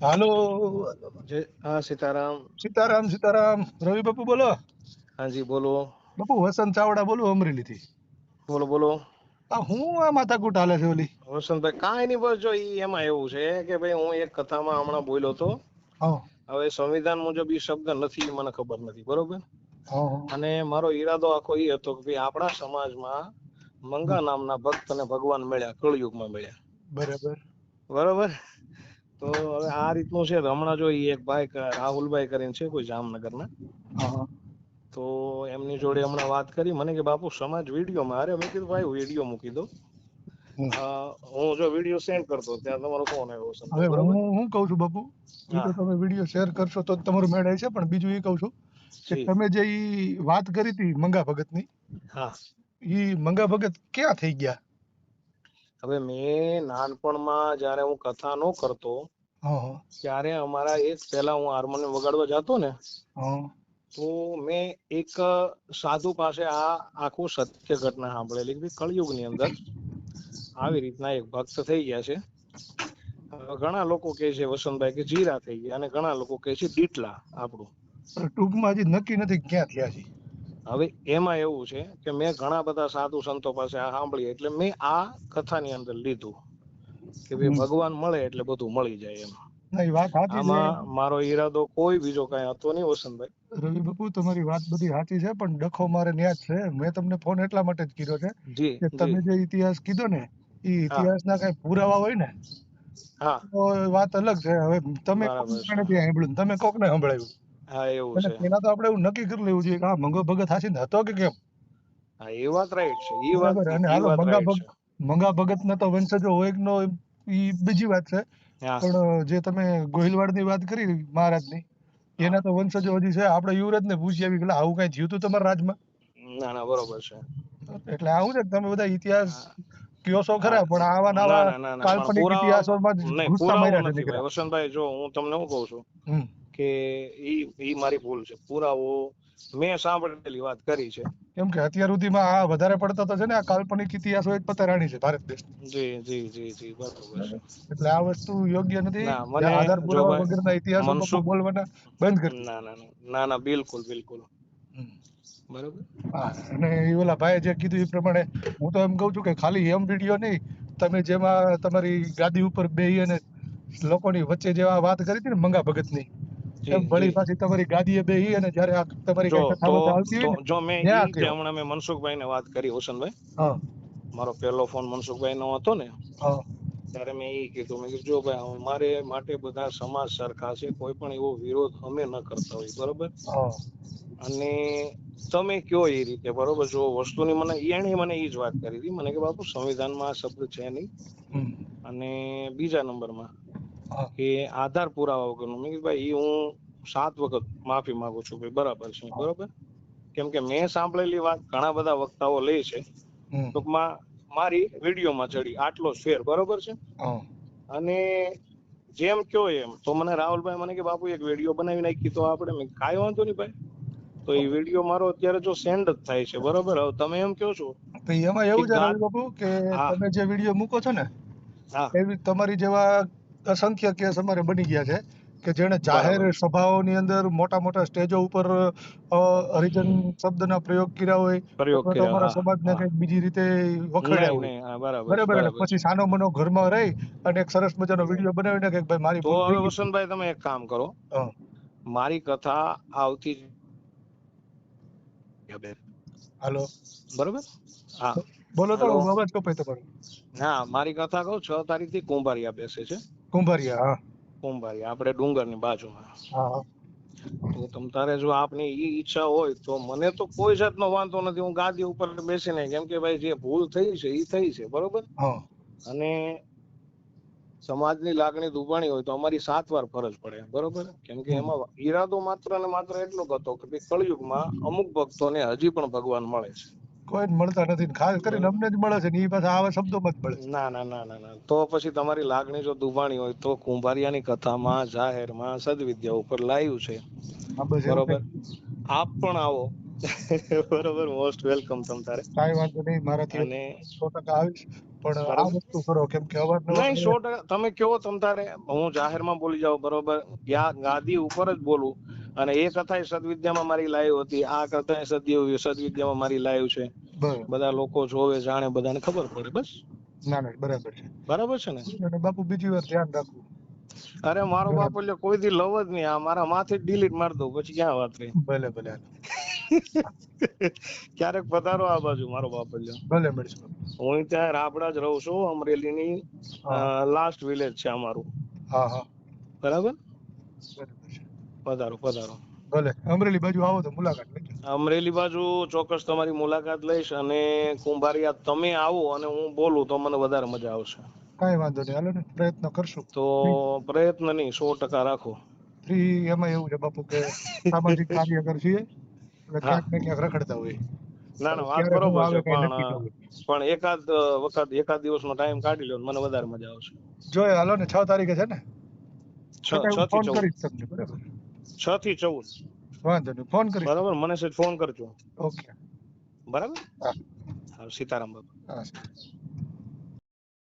હાલો. હા સીતારામ. સીતારામ સીતારામ. રવિ બાપુ બોલો. હાજી બોલો. બાપુ વસંત ચાવડા બોલું અમરેલી થી બોલો બોલો. આ હું આ માથાકૂટ હાલે છે ઓલી? વસંતભાઈ કાંઈ નહીં બસ જો ઈ એમાં એવું છે કે ભાઈ હું એક કથામાં હમણાં બોલ્યો તો હવે સંવિધાન મુજબ ઈ શબ્દ નથી મને ખબર નથી બરોબર? અને મારો ઈરાદો આખો ઈ હતો કે ભાઈ આપણા સમાજમાં મંગા નામના ભક્ત અને ભગવાન મળ્યા કળયુગમાં મળ્યા. બરાબર. બરોબર? તો હવે આ રીતનું છે હમણાં જો એક ભાઈ રાહુલભાઈ કરીને છે કોઈ જામનગરના. તો એમની જોડે હમણાં વાત કરી. મને કે બાપુ સમાજ વિડીયોમાં અરે મેં કીધું ભાઈ વીડિયો મૂકી દો. હું જો વીડિયો સેન્ડ કરતો ત્યાં તમારો ફોન આવ્યો છે હવે હું હું કહું છું બાપુ તો તમે વીડિયો શેર કરશો તો તમારું મેળ છે પણ બીજું એ કહું છું કે તમે જે વાત કરી હતી મંગા ભગતની હા. ઈ મંગા ભગત ક્યાં થઈ ગયા? હવે મેં નાનપણમાં જ્યારે હું કથા નો કરતો ત્યારે અમારા એક પહેલા હું હાર્મોનિયમ વગાડવા જતો ને તો મેં એક સાધુ પાસે આ આખું સત્ય ઘટના સાંભળેલી. કે કળિયુગની અંદર આવી રીતના એક ભક્ત થઈ ગયા છે. ઘણા લોકો કહે છે વસંતભાઈ કે જીરા થઈ ગયા અને ઘણા લોકો કહે છે દીટલા આપણું. ટૂંકમાં હજી નક્કી નથી ક્યાં થયા છે. હવે એમાં એવું છે કે મેં ઘણા બધા સાધુ સંતો પાસે આ સાંભળી એટલે મેં આ કથાની અંદર લીધું કે ભાઈ ભગવાન મળે એટલે બધું મળી જાય એમ. આમાં મારો ઈરાદો કોઈ બીજો કઈ હતો નહીં વસંતભાઈ. રવિ બાપુ તમારી વાત બધી સાચી છે પણ ડખો મારે ન્યાજ છે. મેં તમને ફોન એટલા માટે જ કર્યો છે કે તમે જે ઇતિહાસ કીધો ને એ ઇતિહાસના કઈ પુરાવા હોય ને હા. તો વાત અલગ છે. હવે તમે બરાબર કોકને સાંભળ્યું? ને હા એવું છે. એના તો આપણે એવું નક્કી કરી લેવું જોઈએ કે આ મંગો ભગત હાસીને હતો કે કેમ? હા એ વાત રાઈટ છે એ વાત મંગા ભગત મંગા ભગત ના તો વંશજો હોય કે નો ઈ બીજી વાત છે. પણ જે તમે ગોહિલવાડની વાત કરી મહારાજની એના તો વંશજો હજી છે. આપણે યુવરાજ ને પૂછી આવી કે આવું કઈ થયું હતું તમારા રાજમાં? ના ના બરોબર છે. એટલે આવું છે કે તમે બધા ઇતિહાસ કયો છો ખરા પણ આવા ના નવા ના ના ના કાલ્પનિક ઇતિહાસોમાં જ ઘૂસતા માર્યા છે વસંતભાઈ જો હું તમને શું કહું છું? કે ઈ ઈ મારી ભૂલ છે. પુરાવો મેં સાંભળેલી વાત કરી છે. કેમ કે અત્યાર સુધીમાં આ વધારે પડતો તો છે ને આ કાલ્પનિક ઇતિહાસો જ પતરાણી છે ભારત દેશ જી જી જી જી બરોબર એટલે આ વસ્તુ યોગ્ય નથી. મને આધાર પુરાવા વગરના ઇતિહાસો બોલવાના બંધ કરી ના ના ના ના ના બિલકુલ બિલકુલ. બરોબર? હા અને એ ઓલા ભાઈ જે કીધું એ પ્રમાણે હું તો એમ કહું છું કે ખાલી એમ વીડિયો નહીં તમે જેમાં તમારી ગાદી ઉપર બેહી અને લોકોની વચ્ચે જેવા વાત કરી હતી ને મંગા ભગતની જી, એમ વળી પાછી તમારી ગાદીએ બેહી અને જ્યારે આ તમારી જો કઈ કથા તો બથા આવતી હોય જો મેં ત્યાં ઈ જે કયો. હમણાં મેં મનસુખભાઈ ને વાત કરી હોસનભાઈ મારો પહેલો ફોન મનસુખભાઈ નો હતો ને ત્યારે મેં ઈ કીધું મેં કીધું જો ભાઈ અમારે માટે બધા સમાજ સરખા છે કોઈ પણ એવો વિરોધ અમે ન કરતા હોય બરોબર? અને તમે કયો એ રીતે બરોબર? જો વસ્તુની મને એણે મને એ જ વાત કરી હતી. મને કે બાપુ સંવિધાનમાં આ શબ્દ છે નહીં. અને બીજા નંબરમાં કે આધાર પુરાવા વગરનું. મેં કીધું ભાઈ હું સાત વખત માફી માંગુ છું ભાઈ બરાબર છે બરાબર? કેમ કે મેં સાંભળેલી વાત ઘણા બધા વક્તાઓ લે છે. ટૂંકમાં મારી વિડીયોમાં ચડી આટલો શેર બરોબર છે? અને જેમ કયો એમ તો મને રાહુલભાઈ મને કે બાપુ એક વીડિયો બનાવી નાખી તો આપણે મેં કાંઈ વાંધો નહીં ભાઈ. તો એ વીડિયો મારો અત્યારે જો સેન્ડ જ થાય છે બરોબર? હવે તમે એમ કહો છો તો એમાં એવું જ બાપુ કે. તમે જે વીડિયો મૂકો છો ને હા. એવી તમારી જેવા અસંખ્ય કેસ અમારે બની ગયા છે કે જેણે જાહેર. સભાઓની અંદર મોટા મોટા સ્ટેજો ઉપર હરિજન શબ્દના પ્રયોગ કર્યા હોય તો અમારા સમાજને. કંઈક બીજી રીતે વખડ્યા હોય. બરાબર પછી સાનો મનો ઘરમાં રહી અને એક સરસ મજાનો વીડિયો બનાવીને કે ભાઈ મારી તો હવે વસંતભાઈ તમે એક કામ કરો. મારી કથા આવતી હાલો. બરોબર? હા. બોલો તો. અવાજ કપાય તમારો. હા મારી કથા કહું છ તારીખથી કુંભારિયા બેસે છે. કુંભારિયા હા. કુંભારિયા આપણે ડુંગરની બાજુમાં. હા તો તમ તારે જો આપની ઈ ઈચ્છા હોય તો મને તો કોઈ જાતનો વાંધો નથી. હું ગાદી ઉપર બેસીને કેમ કે ભાઈ જે ભૂલ થઈ છે ઈ થઈ છે બરોબર? હા. અને સમાજની લાગણી દુભાણી હોય તો અમારી સાત વાર ફરજ પડે બરોબર? કેમ કે એમાં ઈરાદો માત્ર ને માત્ર એટલો હતો કે કળિયુગમાં અમુક ભક્તોને હજી પણ ભગવાન મળે છે. કોઈ મળતા નથી ખાસ કરીને અમને જ મળે છે ને એ પાછા આવા શબ્દોમાં જ મળે ના ના ના ના ના. તો પછી તમારી લાગણી જો દુભાણી હોય તો કુંભારિયાની કથામાં જાહેરમાં સદવિદ્યા ઉપર લાવ્યું છે. બરોબર? આપ પણ આવો. બરોબર મોસ્ટ વેલકમ તમ તારે. કઈ વાંધો નહીં મારાથી અને સો ટકા આવીશ. પણ આ વસ્તુ કરો કેમ કે અવારનવાર નહીં 100% તમે કયો તમ તારે? હું જાહેરમાં બોલી જાઉં બરોબર? યા ગાદી ઉપર જ બોલું. અને એ કથા સદવિદ્યામાં મારી લાઈવ હતી. આ કથા સદવિ સદવિદ્યામાં મારી લાઈવ છે. બધા લોકો જોવે જાણે બધાને ખબર પડે બસ. ના ના બરાબર છે. બરાબર છે ને? બાપુ બીજી વાર ધ્યાન રાખવું અરે મારો બાપુ એટલે કોઈ દી લવ જ નહીં. આ મારા માથે ડિલીટ માર દઉં પછી ક્યાં વાત રહી? ભલે ભલે ક્યારેક પધારો આ બાજુ મારો બાપ એટલે. ભલે મળીશું હું ત્યાં રાપડા જ રહું છું અમરેલીની ની લાસ્ટ વિલેજ છે અમારું. હા હા. બરાબર? પધારો પધારો ભલે. અમરેલી બાજુ આવો તો મુલાકાત લેજો. અમરેલી બાજુ ચોક્કસ તમારી મુલાકાત લઈશ અને કુંભારિયા તમે આવો અને હું બોલું તો મને વધારે મજા આવશે. કાંઈ વાંધો નહીં. હાલો ને પ્રયત્ન કરશું. તો પ્રયત્ન નહીં સો ટકા રાખો. ફ્રી એમાં એવું છે બાપુ કે સામાજિક કાર્યકર છીએ એટલે ક્યાંક ને ક્યાંક રખડતા હોય ના ના વાત બરોબર છે પણ. પણ એકાદ વખત એકાદ દિવસનો ટાઈમ કાઢી લો મને વધારે મજા આવશે. જો હાલો ને છ તારીખે છે ને? છ થી ચૌદ. છ થી ચૌદ. વાંધો નહીં ફોન કરીશ. બરાબર? મને સેજ ફોન કરજો. ઓકે. બરાબર? હા. સીતારામ બાપુ. હા